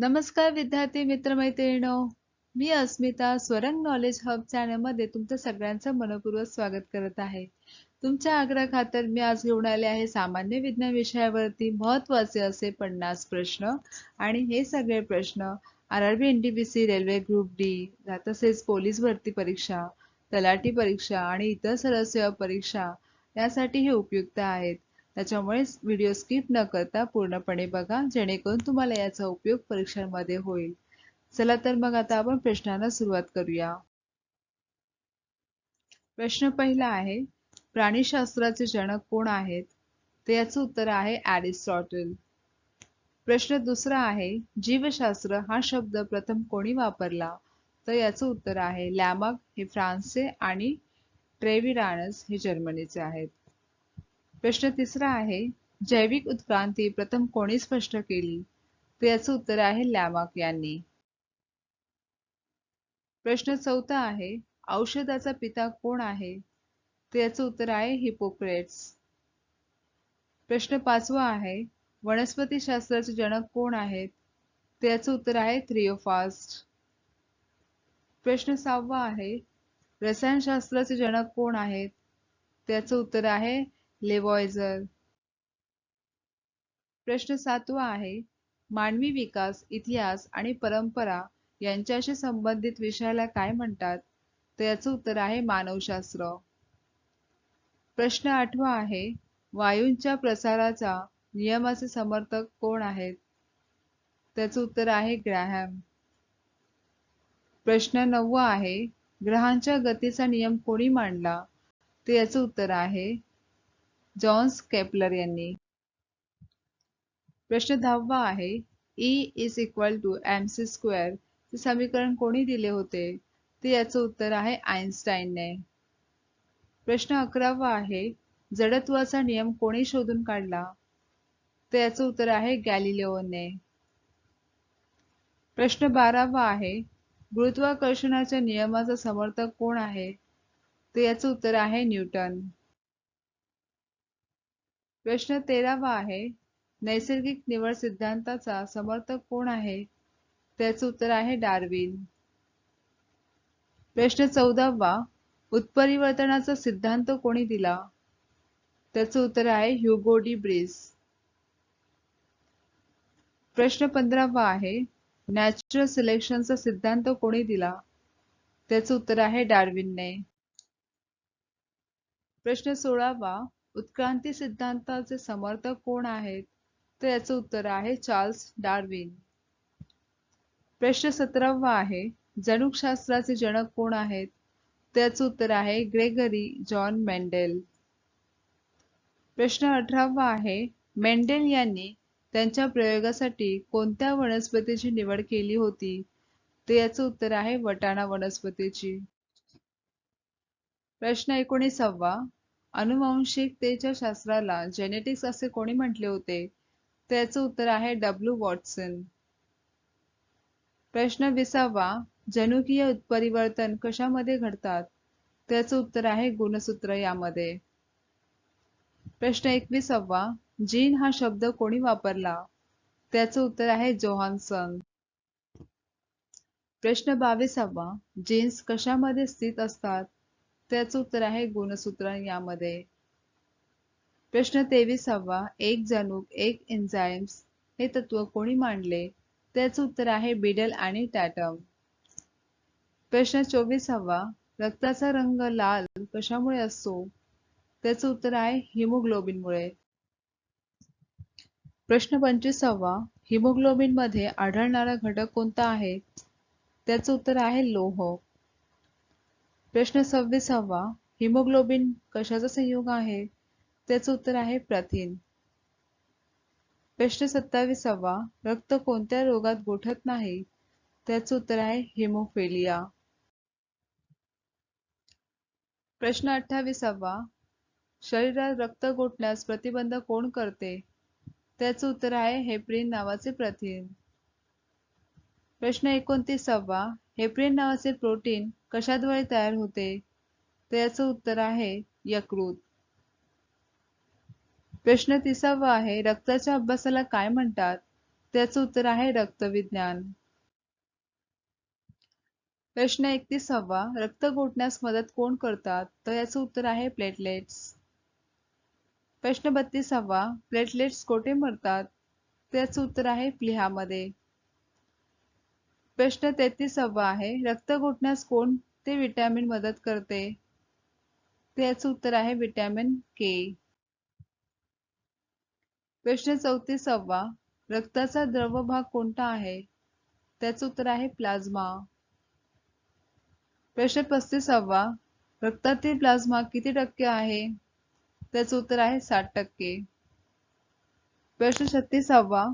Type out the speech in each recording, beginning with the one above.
नमस्कार विद्यार्थी मित्रमैत्रिणो मी अस्मिता स्वरंग knowledge hub चॅनलमध्ये तुमचं सगळ्यांचं मनपूर्वक स्वागत करत आहे. तुमच्या आग्रह खातर मी आज घेऊन आले आहे सामान्य विज्ञान विषयावरती महत्त्वाचे असे पन्नास प्रश्न आणि हे सगळे प्रश्न R R B N T P C railway group D तसेच पोलीस भरती परीक्षा तलाठी परीक्षा आणि इतर सरळ परीक्षा यासाठी हे उपयुक्त आहेत. त्याच्यामुळे व्हिडिओ स्किप न करता पूर्णपणे बघा जेणेकरून तुम्हाला याचा उपयोग परीक्षांमध्ये होईल. चला तर मग आता आपण प्रश्नांना सुरुवात करूया. प्रश्न पहिला आहे प्राणीशास्त्राचे जनक कोण आहेत? तर याचं उत्तर आहे ॲरिस्टॉटल. प्रश्न दुसरा आहे जीवशास्त्र हा शब्द प्रथम कोणी वापरला? तर याचं उत्तर आहे लॅमक हे फ्रान्सचे आणि ट्रेविरानस हे जर्मनीचे आहेत. प्रश्न तिसरा आहे जैविक उत्क्रांती प्रथम कोणी स्पष्ट केली? तर याचं उत्तर आहे लॅमार्क यांनी. प्रश्न चौथा आहे औषधाचा पिता कोण आहे? तर याचं उत्तर आहे हिपोक्रेट्स. प्रश्न पाचवा आहे वनस्पती शास्त्राचे जनक कोण आहेत? तर याचं उत्तर आहे थ्रिओफास्ट. प्रश्न सहावा आहे रसायनशास्त्राचे जनक कोण आहेत? त्याचं उत्तर आहे लेवॉयझर. प्रश्न सातवा आहे मानवी विकास इतिहास आणि परंपरा यांच्याशी संबंधित विषयाला काय म्हणतात? तर याचं उत्तर आहे मानवशास्त्र. प्रश्न आठवा आहे वायूंच्या प्रसाराचा नियमाचे समर्थक कोण आहेत? त्याचं उत्तर आहे ग्रॅहॅम. प्रश्न नववा आहे ग्रहांच्या गतीचा नियम कोणी मांडला? तर याचं उत्तर आहे जॉन्स केपलर यांनी. प्रश्न दहावा आहे E is equal to M C square हे समीकरण कोणी दिले होते? ते याचं उत्तर आहे आईन्स्टाईनने प्रश्न अकरावा आहे जडत्वाचा नियम कोणी शोधून काढला? तर याचं उत्तर आहे गॅलिलिओने. प्रश्न बारावा आहे गुरुत्वाकर्षणाच्या नियमाचा समर्थक कोण आहे? तर याचं उत्तर आहे न्यूटन. प्रश्न तेरावा आहे नैसर्गिक निवड सिद्धांताचा समर्थक कोण आहे? त्याचं उत्तर आहे डार्विन. प्रश्न चौदावा उत्परिवर्तनाचा सिद्धांत कोणी दिला? त्याचं उत्तर आहे ह्युगो डी ब्रिस. प्रश्न पंधरावा आहे नॅचरल सिलेक्शनचा सिद्धांत कोणी दिला? त्याचं उत्तर आहे डार्विनने. प्रश्न सोळावा उत्क्रांती सिद्धांताचे समर्थक कोण आहेत? तर याचं उत्तर आहे चार्ल्स डार्विन. प्रश्न सतरावा आहे जनुकशास्त्राचे जनक कोण आहेत? त्याचं उत्तर आहे ग्रेगरी जॉन मेंडेल. प्रश्न अठरावा आहे मेंडेल यांनी त्यांच्या प्रयोगासाठी कोणत्या वनस्पतीची निवड केली होती? तर याचं उत्तर आहे वटाणा वनस्पतीची. प्रश्न एकोणीसावा अनुवांशिकतेच्या शास्त्राला जेनेटिक्स असे कोणी म्हटले होते? त्याचं उत्तर आहे डब्ल्यू वॉटसन प्रश्न विसावा जनुकीय उत्परिवर्तन कशामध्ये घडतात? त्याचं उत्तर आहे गुणसूत्र यामध्ये. प्रश्न एकविसावा जीन हा शब्द कोणी वापरला? त्याचं उत्तर आहे जोहानसन. प्रश्न बावीसावा जीन्स कशामध्ये स्थित असतात? त्याचं उत्तर आहे गुणसूत्र यामध्ये. प्रश्न तेविसावा एक जनुक एक एन्झाइम्स हे तत्व कोणी मांडले? त्याचं उत्तर आहे बिडल आणि टॅटम. प्रश्न चोवीसावा रक्ताचा रंग लाल कशामुळे असतो? त्याचं उत्तर आहे हिमोग्लोबिनमुळे. प्रश्न पंचवीसावा हिमोग्लोबिनमध्ये आढळणारा घटक कोणता आहे? त्याचं उत्तर आहे लोह. प्रश्न सव्वीसावा हिमोग्लोबिन कशाचा संयोग आहे? त्याचं उत्तर आहे प्रथिन. प्रश्न सत्तावीसावा रक्त कोणत्या रोगात गोठत नाही? त्याचं उत्तर आहे हिमोफेलिया. प्रश्न अठ्ठावीसावा शरीरात रक्त गोठण्यास प्रतिबंध कोण करते? त्याचं उत्तर आहे हेप्रिन नावाचे प्रथिन. प्रश्न एकोणतीसावा हेप्रिन नावाचे प्रोटीन कशाद्वारे तयार होते? त्याचं उत्तर आहे यकृत. प्रश्न तिसावा आहे रक्ताच्या अभ्यासाला काय म्हणतात? त्याचं उत्तर आहे रक्तविज्ञान. प्रश्न एकतीसावा रक्त गोठण्यास मदत कोण करतात? तर याचं उत्तर आहे प्लेटलेट्स. प्रश्न बत्तीसावा प्लेटलेट्स कोठे मरतात? त्याचं उत्तर आहे प्लिहामध्ये. प्रश्न तेहतीसावा आहे. रक्त घोटण्यास कोणते विटॅमिन मदत करते? त्याचं उत्तर आहे विटॅमिन के प्रश्न चौतीसावा रक्ताचा द्रव भाग कोणता आहे? त्याचं उत्तर आहे प्लाझ्मा. प्रश्न पस्तीसावा रक्तातील प्लाझ्मा किती टक्के आहे? त्याचं उत्तर आहे साठ टक्के. प्रश्न छत्तीसावा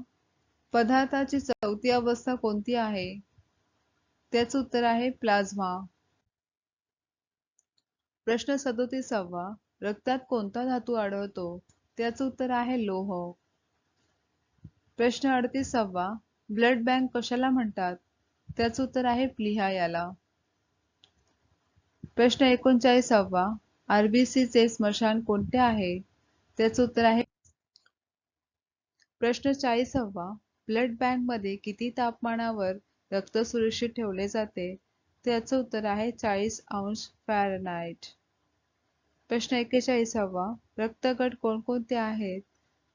पदार्थाची चौथी अवस्था कोणती आहे? त्याचं उत्तर आहे प्लाझ्मा. प्रश्न सदोतीसावा. रक्तात कोणता धातू आढळतो? त्याचं उत्तर आहे लोह. प्रश्न अडतीसावा. ब्लड बँक कशाला म्हणतात? त्याचं उत्तर आहे प्लिहा याला. प्रश्न एकोणचाळीसावा. आरबीसीचे स्मशान कोणते आहे? त्याचं उत्तर आहे. प्रश्न चाळीसावा. ब्लड बँकमध्ये किती तापमानावर रक्त सुरक्षित ठेवले जाते. त्याचं उत्तर आहे चाळीस अंश फॅरनाईट प्रश्न एक्केचाळीसावा रक्तगट कोणकोणते आहेत?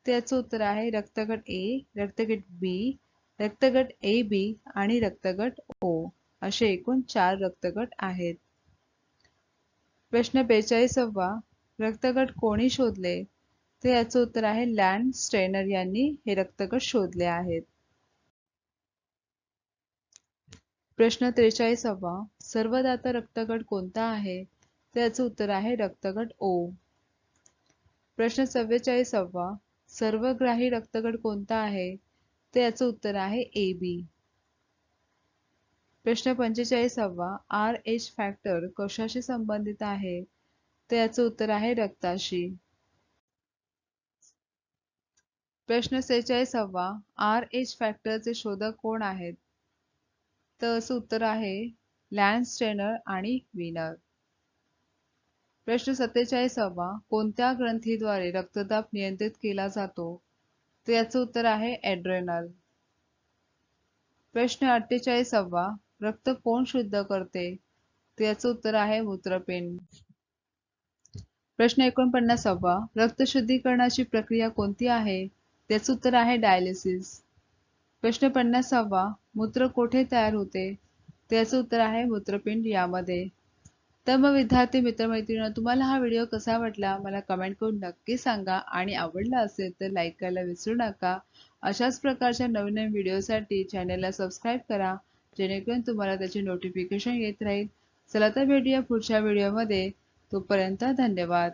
त्याचं उत्तर आहे रक्तगट ए रक्तगट बी रक्तगट ए बी आणि रक्तगट ओ असे एकूण चार रक्तगट आहेत. प्रश्न बेचाळीसावा रक्तगट कोणी शोधले? तर याचं उत्तर आहे लँड स्टेनर यांनी हे रक्तगट शोधले आहेत. प्रश्न त्रेचाळीसावा. सर्वदाता रक्तगट कोणता आहे? त्याचं उत्तर आहे रक्तगट ओ प्रश्न चव्वेचाळीसावा सर्वग्राही रक्तगट कोणता आहे? तर याचं उत्तर आहे ए बी प्रश्न पंचेचाळीसावा. आर एच फॅक्टर कशाशी संबंधित आहे? तर याचं उत्तर आहे रक्ताशी. प्रश्न सेहेचाळीसावा. आर एच फॅक्टरचे शोधक कोण आहेत? तर असं उत्तर आहे. लॅन्स स्टेनर आणि विनर प्रश्न सत्तेचाळीसावा. कोणत्या ग्रंथीद्वारे रक्तदाब नियंत्रित केला जातो? तर याचं उत्तर आहे ॲड्रेनल. प्रश्न अठ्ठेचाळीसावा. रक्त कोण शुद्ध करते? तर याचं उत्तर आहे मूत्रपिंड. प्रश्न एकोणपन्नासावा. रक्त शुद्धीकरणाची प्रक्रिया कोणती आहे? त्याचं उत्तर आहे डायलिसिस. प्रश्न पन्नासावा मूत्र कोठे तयार होते? त्याचं उत्तर आहे मूत्रपिंड यामध्ये. तर मग विद्यार्थी मित्रमैत्रिणी तुम्हाला हा व्हिडिओ कसा वाटला? मला कमेंट करून नक्की सांगा. आणि आवडला असेल तर लाईक करायला विसरू नका. अशाच प्रकारच्या नवीन नवीन व्हिडिओसाठी चॅनलला सबस्क्राईब करा. जेणेकरून तुम्हाला त्याचे नोटिफिकेशन येत राहील. चला तर भेटूया पुढच्या व्हिडिओमध्ये. तोपर्यंत धन्यवाद.